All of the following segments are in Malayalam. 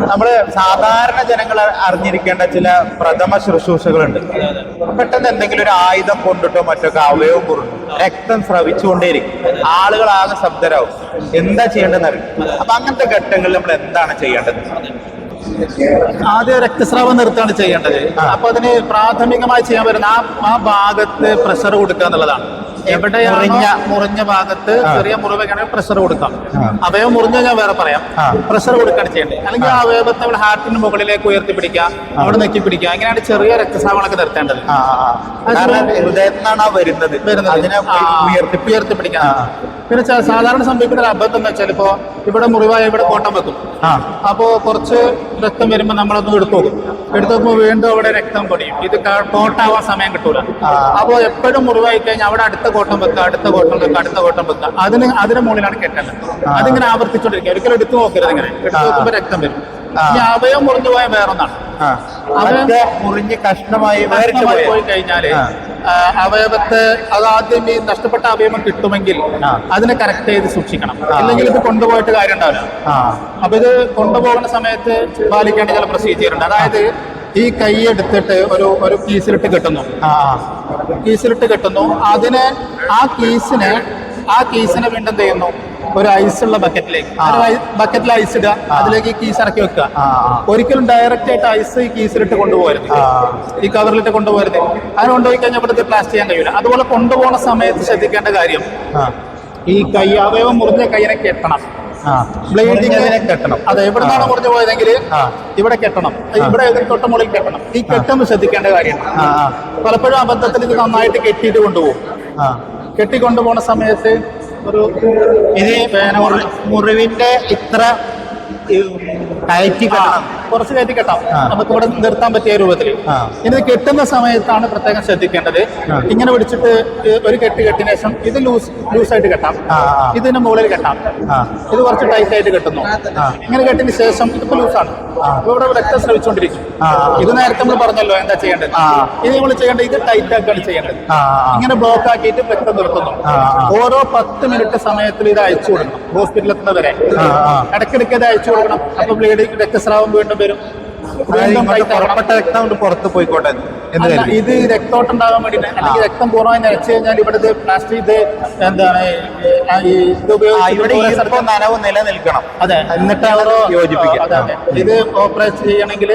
നമ്മൾ സാധാരണ ജനങ്ങൾ അറിഞ്ഞിരിക്കേണ്ട ചില പ്രഥമ ശുശ്രൂഷകളുണ്ട്. പെട്ടെന്ന് എന്തെങ്കിലും ഒരു ആയുധം കൊണ്ടിട്ടോ മറ്റൊക്കെ അവയവം കുറിഞ്ഞു രക്തം സ്രവിച്ചുകൊണ്ടേയിരിക്കും. ആളുകളാകെ ശബ്ദരാകും എന്താ ചെയ്യേണ്ടതെന്ന് അറിയും അപ്പൊ അങ്ങനത്തെ ഘട്ടങ്ങളിൽ നമ്മൾ എന്താണ് ചെയ്യേണ്ടത്? ആദ്യ രക്തസ്രാവം നിർത്താണ് ചെയ്യേണ്ടത്. അപ്പൊ അതിന് പ്രാഥമികമായി ചെയ്യാൻ പറ്റുന്ന ആ ആ ഭാഗത്ത് പ്രഷർ കൊടുക്കുക എന്നുള്ളതാണ്. എവിടെയാണ് മുറിഞ്ഞ- ഭാഗത്ത് ചെറിയ മുറിവൊക്കെയാണെങ്കിൽ പ്രഷർ കൊടുക്കാം. അവയവം മുറിഞ്ഞ ഞാൻ വേറെ പറയാം. പ്രഷർ കൊടുക്കുകയാണ് ചെയ്യേണ്ടത്. അല്ലെങ്കിൽ ആ. അവയവത്തെ നമ്മൾ ഹാർട്ടിന് മുകളിലേക്ക് ഉയർത്തി പിടിക്കുക അവിടെ നെക്കി പിടിക്കുക. അങ്ങനെയാണ് ചെറിയ രക്തസ്രാവങ്ങളൊക്കെ നിർത്തേണ്ടത്. ഹൃദയത്തിനാണ് വരുന്നത്. വരുന്നത്. ഉയർത്തി ഉയർത്തിപ്പിടിക്കാൻ ആ. പിന്നെ സാധാരണ സംഭവിക്കുന്ന ഒരു അബദ്ധം എന്ന് വെച്ചാൽ ഇപ്പോ ഇവിടെ മുറിവായ ഇവിടെ കോട്ടം വെക്കും. അപ്പോൾ അപ്പോ കുറച്ച് രക്തം വരുമ്പോൾ നമ്മളൊന്ന് എടുത്തു നോക്കും. എടുത്തു നോക്കുമ്പോൾ വീണ്ടും അവിടെ രക്തം പൊടിയും. ഇത് കോട്ടാവാൻ സമയം കിട്ടൂല. അപ്പോൾ എപ്പോഴും മുറിവായി കഴിഞ്ഞാൽ അവിടെ അടുത്ത കോട്ടം വെക്കുക അടുത്ത കോട്ടം വെക്കുക അടുത്ത കോട്ടം വെക്കുക. അതിന് അതിന് മുകളിലാണ് കെട്ടൽ. അതിങ്ങനെ ആവർത്തിച്ചോണ്ടിരിക്കുക. ഒരിക്കലും എടുത്തു നോക്കരുത് ഇങ്ങനെ. എടുത്തു നോക്കുമ്പോൾ രക്തം വരും. ഈ അവയം മുറിഞ്ഞു പോയ വേറൊന്നാണ്. അവയം മുറിഞ്ഞ് കഷ്ണമായി പോയ. കഴിഞ്ഞാൽ അവയവത്തെ അത് ആദ്യം ഈ നഷ്ടപ്പെട്ട അവയവം കിട്ടുമെങ്കിൽ അതിനെ കറക്റ്റ് ചെയ്ത് സൂക്ഷിക്കണം. അല്ലെങ്കിൽ ഇത് കൊണ്ടുപോയിട്ട് കാര്യം ഉണ്ടാവില്ല അപ്പൊ ഇത് കൊണ്ടുപോകുന്ന സമയത്ത് പാലിക്കേണ്ട ചില പ്രൊസീജിയർ ഉണ്ട്. അതായത് ഈ കൈ എടുത്തിട്ട് ഒരു ഒരു കീസിലിട്ട് കെട്ടുന്നു. കീസിലിട്ട് കെട്ടുന്നു. അതിന് ആ കീസിന് ആ കീസിനെ വീണ്ടും ചെയ്യുന്നു? ഒരു ഐസ് ഉള്ള ബക്കറ്റിലേക്ക് ബക്കറ്റിൽ ഐസ് ഇടുക. അതിലേക്ക് ഈ കീസ് ഇറക്കി വെക്കുക. ഒരിക്കലും ഡയറക്റ്റ് ആയിട്ട് ഐസ് ഈ കീസിലിട്ട് കൊണ്ടുപോകരുത്. ഈ കവറിലിട്ട് കൊണ്ടുപോകരുത്. അങ്ങനെ കൊണ്ടുപോയി കഴിഞ്ഞാൽ ഇവിടുത്തെ പ്ലാസ്റ്റ് ചെയ്യാൻ കഴിയില്ല അതുപോലെ കൊണ്ടുപോകുന്ന സമയത്ത് ശ്രദ്ധിക്കേണ്ട കാര്യം. ഈ കൈ അവയവം മുറിഞ്ഞ കൈയിനെ കെട്ടണം. ആ. ബ്ലേഡിങ് മുറിഞ്ഞതിനെ കെട്ടണം. അതെ എവിടെന്നാണ് മുറിഞ്ഞു പോയതെങ്കിൽ ഇവിടെ കെട്ടണം. ഇവിടെ തൊട്ട മുകളിൽ കെട്ടണം. ഈ കെട്ടുമ്പോൾ ശ്രദ്ധിക്കേണ്ട കാര്യമാണ് പലപ്പോഴും അബദ്ധത്തിൽ ഇത് നന്നായിട്ട് കെട്ടിയിട്ട് കൊണ്ടുപോകും. കെട്ടിക്കൊണ്ടുപോകുന്ന കെട്ടി കൊണ്ടുപോകുന്ന സമയത്ത് ഒരു ഇത് മുറിവിന്റെ ഇത്ര ടൈറ്റ് കെട്ടണം. കുറച്ച് കയറ്റി കെട്ടാം. നമുക്ക് ഇവിടെ നിർത്താൻ പറ്റിയ രൂപത്തിൽ. ഇനി ഇത് കെട്ടുന്ന സമയത്താണ് പ്രത്യേകം ശ്രദ്ധിക്കേണ്ടത്. ഇങ്ങനെ പിടിച്ചിട്ട് ഒരു കെട്ട് കെട്ടിന് ശേഷം ഇത് ലൂസ് ലൂസായിട്ട് കെട്ടാം. ഇതിന് മുകളിൽ കെട്ടാം ഇത് കുറച്ച് ടൈറ്റ് ആയിട്ട് കെട്ടുന്നു. ഇങ്ങനെ കെട്ടിന് ശേഷം ഇതിപ്പോ ലൂസാണ്. ഇപ്പൊ ഇവിടെ രക്തം ശ്രമിച്ചുകൊണ്ടിരിക്കും. ഇത് നേരത്തെ നമ്മൾ പറഞ്ഞല്ലോ എന്താ ചെയ്യേണ്ടത്. ഇത് നമ്മൾ ചെയ്യേണ്ടത് ഇത് ടൈറ്റ് ആക്കാണ് ചെയ്യേണ്ടത്. ഇങ്ങനെ ബ്ലോക്ക് ആക്കിയിട്ട് രക്തം നിർത്തുന്നു. ഓരോ പത്ത് മിനിറ്റ് സമയത്തിൽ ഇത് അയച്ചു കൊടുക്കണം ഹോസ്പിറ്റലിൽ എത്തുന്നവരെ. ഇടയ്ക്കിടയ്ക്ക് ഇത് അയച്ചു കൊടുക്കണം അപ്പൊ ബ്ലീഡ് രക്തസ്രാവം വീണ്ടും പുറപ്പെട്ട രക്തം കൊണ്ട് പുറത്ത് പോയിക്കോട്ടെ കരുതി ഇത് രക്തോട്ടം ഉണ്ടാകാൻ വേണ്ടിയിട്ട് അല്ലെങ്കിൽ രക്തം പൂർണമായി നിറച്ചു കഴിഞ്ഞാൽ ഇവിടെ ഇത് പ്ലാസ്റ്റിക് ഇത് എന്താണ് ഈ- ഇത് ഉപയോഗിച്ച് നനവ് നിലനിൽക്കണം. അതെ എന്നിട്ട് അതെ. ഇത് ഓപ്പറേറ്റ് ചെയ്യണമെങ്കിൽ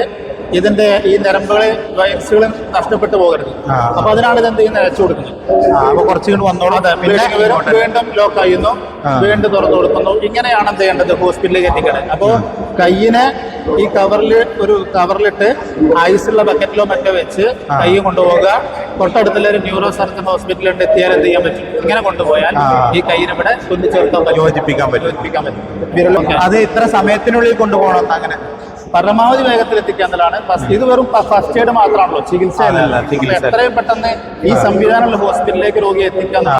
ഇതിന്റെ ഈ നിരമ്പുകളെ വയസ്സുകളും നഷ്ടപ്പെട്ടു പോകരുത്. അപ്പൊ അതിനാണ് ഇത് എന്ത് ചെയ്യുന്നത് അയച്ചു കൊടുക്കുന്നത്. കുറച്ചും വന്നോളൂ. പിന്നെ വീണ്ടും ലോക്ക് ആയിരുന്നു വീണ്ടും തുറന്നു കൊടുക്കുന്നു. ഇങ്ങനെയാണ് എന്ത് ചെയ്യേണ്ടത്? ഹോസ്പിറ്റലിലേക്ക് എത്തിക്കേണ്ടത് അപ്പൊ കയ്യിനെ ഈ കവറിൽ ഒരു കവറിലിട്ട് ഐസുള്ള ബക്കറ്റിലോ മറ്റോ വെച്ച്. കൈ കൊണ്ടുപോകുക തൊട്ടടുത്തുള്ള ഒരു ന്യൂറോ സർജൻ ഹോസ്പിറ്റലിൽ എത്തിയാൽ എന്ത് ചെയ്യാൻ പറ്റും? ഇങ്ങനെ കൊണ്ടുപോയാൽ ഈ കയ്യിനെ ഇവിടെ തുന്നിച്ചേർക്കാൻ പറ്റും. യോജിപ്പിക്കാൻ പറ്റും. യോജിപ്പിക്കാൻ പറ്റും. അത് ഇത്ര സമയത്തിനുള്ളിൽ കൊണ്ടുപോകണം അങ്ങനെ. പരമാവധി വേഗത്തിൽ എത്തിക്കുക എന്നുള്ളതാണ് ഇത് വെറും ഫസ്റ്റ് എയ്ഡ് മാത്രമാണല്ലോ ചികിത്സ. എത്രയും പെട്ടെന്ന് ഈ സംവിധാനമുള്ള ഹോസ്പിറ്റലിലേക്ക് രോഗിയെ എന്നുള്ളതാണ്.